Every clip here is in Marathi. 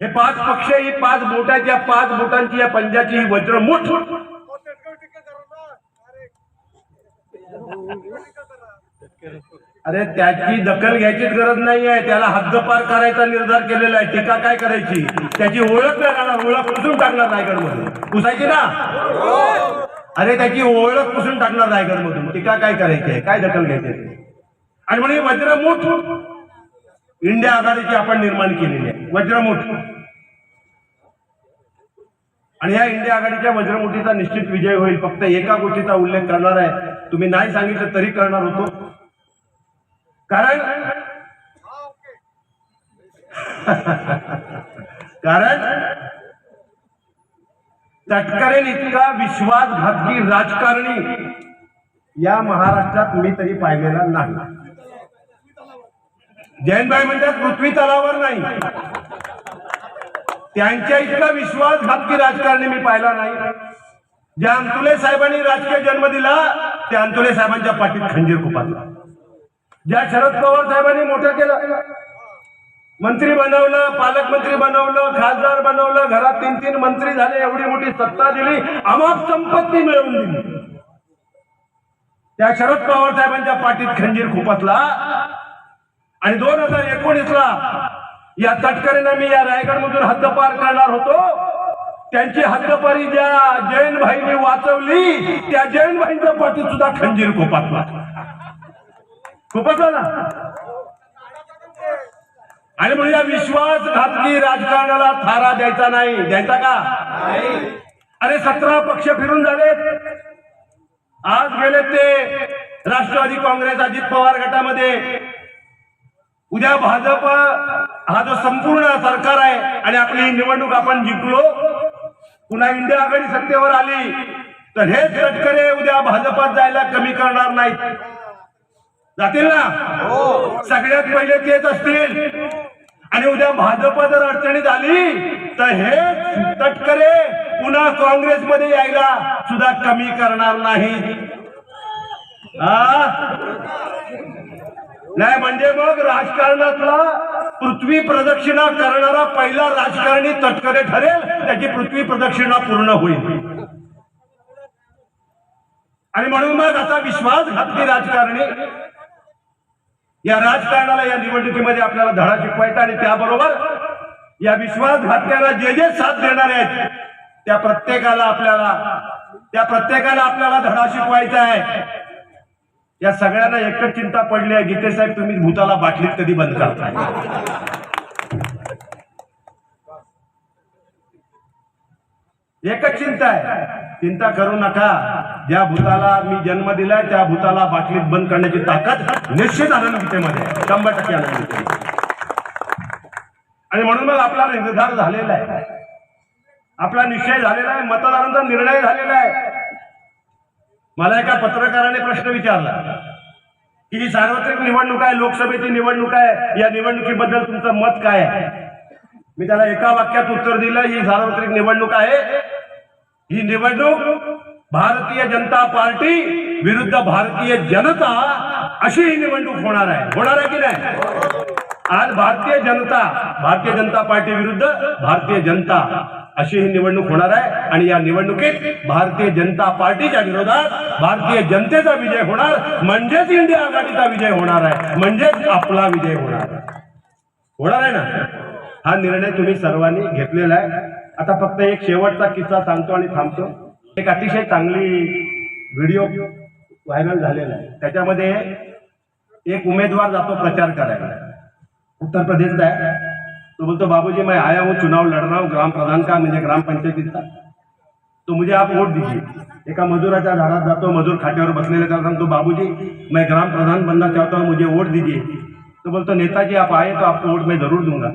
हे पाच पक्ष ही पाच बोटाची या पाच बोटांची या पंजाची ही वज्रमुठ अरे त्याची दखल घ्यायचीच गरज नाही आहे त्याला हद्दपार करायचा निर्धार केलेला आहे. टीका काय करायची? त्याची ओळख नाही ओळख पुसून टाकणार रायगड मधून पुसायची ना? अरे त्याची ओळख पुसून टाकणार रायगडमधून. टीका काय करायची आहे? काय दखल घ्यायची आणि म्हणजे वज्र वज्रमुठ इंडिया आघाडीची आपण निर्माण केलेली आहे. वज्रमुठ. आणि या इंडिया आघाडीच्या वज्रमुठीचा निश्चित विजय होईल. फक्त एका गोष्टीचा उल्लेख करणार आहे. तुम्ही नाही सांगितलं तरी करणार होतो. कारण कारण तटकरेन इतका विश्वासघातकी राजकारणी या महाराष्ट्रात मी तरी पाहिलेला नाही. जयंतभाई म्हणतात पृथ्वी तलावर नाही. त्यांच्या इतका विश्वासघातकी राजकारणी मी पाहिला नाही. ज्या अंतुले साहेबांनी राजकीय जन्म दिला त्या अंतुले साहेबांच्या पाठीत खंजीर खुपातला. ज्या शरद पवार साहेबांनी मोठं केलं मंत्री बनवलं पालकमंत्री बनवलं खासदार बनवलं घरात तीन तीन मंत्री झाले एवढी मोठी सत्ता दिली अमाप संपत्ती मिळवून दिली. त्या शरद पवार साहेबांच्या पाठीत खंजीर खुपतला आणि दोन हजार एकोणीस ला या तटकरीनं मी या रायगड मधून हद्दपार करणार होतो. त्यांची हद्दपारी ज्या जैन भाईने वाचवली त्या जैन भाईंच्या पाठीत सुद्धा खंजीर खोपातला खोपातला ना आणि म्हणून या विश्वासघातकी राजकारणाला थारा द्यायचा नाही. द्यायचा का? अरे सतरा पक्ष फिरून झालेत. आज गेले ते राष्ट्रवादी काँग्रेस अजित पवार गटामध्ये. उद्या भाजप हा जो संपूर्ण सरकार आहे आणि आपली ही निवडणूक आपण जिंकलो पुन्हा इंडिया आघाडी सत्तेवर आली तर हेच तटकरे उद्या भाजपात जायला कमी करणार नाहीत. जातील ना? सगळ्यात पहिले तेच असतील. आणि उद्या भाजप जर अडचणीत आली तर हे तटकरे पुन्हा काँग्रेसमध्ये यायला सुद्धा कमी करणार नाही हा नाही म्हणजे मग राजकारणातला पृथ्वी प्रदक्षिणा करणारा पहिला राजकारणी तटकरे ठरेल त्याची पृथ्वी प्रदक्षिणा पूर्ण होईल. आणि म्हणून मग असा विश्वासघातकी राजकारणी. या राजकारणाला या निवडणुकीमध्ये आपल्याला धडा शिकवायचा आणि त्याबरोबर या विश्वासघातक्याला जे जे साथ देणार आहेत त्या प्रत्येकाला आपल्याला त्या प्रत्येकाला आपल्याला धडा शिकवायचा आहे. या सगळ्यांना एकच चिंता पडली आहे गीते साहेब तुम्ही भूताला बाटलीत कधी बंद करताय? एकच चिंता आहे. चिंता करू नका. ज्या भूताला मी जन्म दिलाय त्या भूताला बाटलीत बंद करण्याची ताकद निश्चित आनंद गीतेमध्ये. शंभर टक्के आनंद आणि म्हणून मग आपला निर्धार झालेला आहे. आपला निश्चय झालेला आहे मतदारांचा निर्णय झालेला आहे. मला एका पत्रकाराने प्रश्न विचारला की ही सार्वत्रिक निवडणूक आहे लोकसभेची निवडणूक आहे या निवडणुकीबद्दल तुमचं मत काय आहे? मी त्याला एका वाक्यात उत्तर दिलं ही सार्वत्रिक निवडणूक आहे. ही निवडणूक भारतीय जनता पार्टी विरुद्ध भारतीय जनता अशी ही निवडणूक होणार आहे. होणार आहे की नाही? आज भारतीय जनता भारतीय जनता पार्टी विरुद्ध भारतीय जनता अशी ही निवडणूक होणार आहे. आणि या निवडणुकीत भारतीय जनता पार्टीच्या विरोधात भारतीय जनतेचा विजय होणार. म्हणजेच इंडिया आघाडीचा विजय होणार आहे. म्हणजेच आपला विजय होणार होणार आहे ना? हा निर्णय तुम्ही सर्वांनी घेतलेला आहे. आता फक्त एक शेवटचा किस्सा सांगतो आणि थांबतो. एक अतिशय चांगली व्हिडिओ व्हायरल झालेला आहे. त्याच्यामध्ये एक उमेदवार जातो प्रचार करायला. उत्तर प्रदेशचा आहे. तो बोलतो बाबूजी मैं आया हूँ चुनाव लड़ रहा हूँ ग्राम प्रधान का मुझे ग्राम पंचायतीचा तो मुझे आप वोट दीजिए। एका मजुराच्या झाडात जातो मजूर खाट्यावर बसलेले त्याला सांगतो बाबूजी मैं ग्राम प्रधान बनना चाहता हूँ मुझे वोट दीजिए। तो बोलतो नेताजी आप आए तो आपको वोट मैं जरूर दूंगा।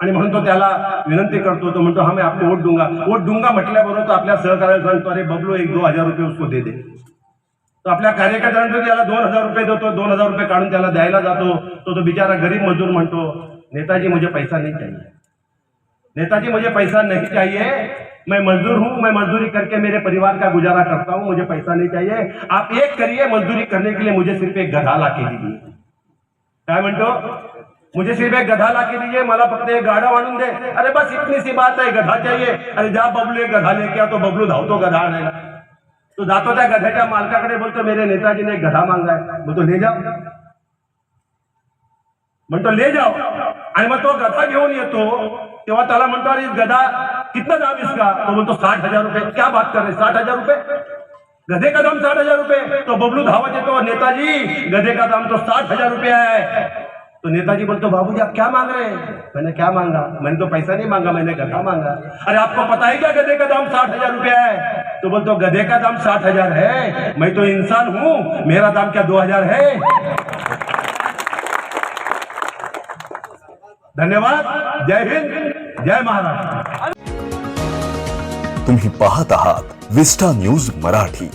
आणि म्हणून तो त्याला विनंती करतो तो म्हणतो हा मैं आपको वोट दूंगा। वोट दूंगा म्हटल्याबरोबर तो आपल्या सहकार्याला सांगतो अरे बबलू एक दो हजार रुपये उसको दे दे। तो आपल्या कार्यकर्त्यांना त्याला दोन हजार रुपये देतो दोन हजार रुपये काढून त्याला द्यायला जातो. तो तो बिचारा गरीब मजूर म्हणतो नेताजी, मुझे पैसा नहीं चाहिए। नेताजी, मुझे पैसा नहीं चाहिए। मैं मजदूर हूँ, मैं मजदूरी करके मेरे परिवार का गुजारा करता हूँ, मुझे पैसा नहीं चाहिए। आप एक करिए, मजदूरी करने के लिए मुझे सिर्फ़ एक गधा ला के दीजिए। काय म्हणतो मुझे सिर्फ़ एक गधा ला के दीजिए, मला फक्त एक गाडा आणून दे। अरे बस इतनी सी बात है, गधा चाहिए। अरे जा बबलू, एक गधा लेके आ तो बबलू धावतो गधा आणायला तो जातो त्या गध्याच्या मालकाकडे, बोलतो, मेरे नेताजीने एक गधा मांगाय बोलतो, ले जाओ। म्हणतो ले जाओ। आणि मग तो गधा घेऊन येतो. तेव्हा त्याला म्हणतो अरे गधा कितना दाम इसका तो बोलतो साठ हजार रुपये. क्या बात कर रहे हो, साठ हजार रुपये? गधे का दाम साठ हजार रुपये? तो बबलू धावत येतो नेताजी गधे का दाम तो साठ हजार रुपये है तो नेताजी बोलतो बाबूजी आप क्या मांग रहे हैं? मैंने क्या मांगा? मैंने तो पैसा नहीं मांगा मैंने गधा मांगा. अरे आपको पता है क्या गधे का दाम साठ हजार रुपया है? तो बोलते गधे का दाम साठ हजार है मैं तो इंसान हूं मेरा दाम क्या दो हजार है? धन्यवाद जय हिंद जय महाराष्ट्र. तुम्ही पाहत आहात विस्टा न्यूज मराठी.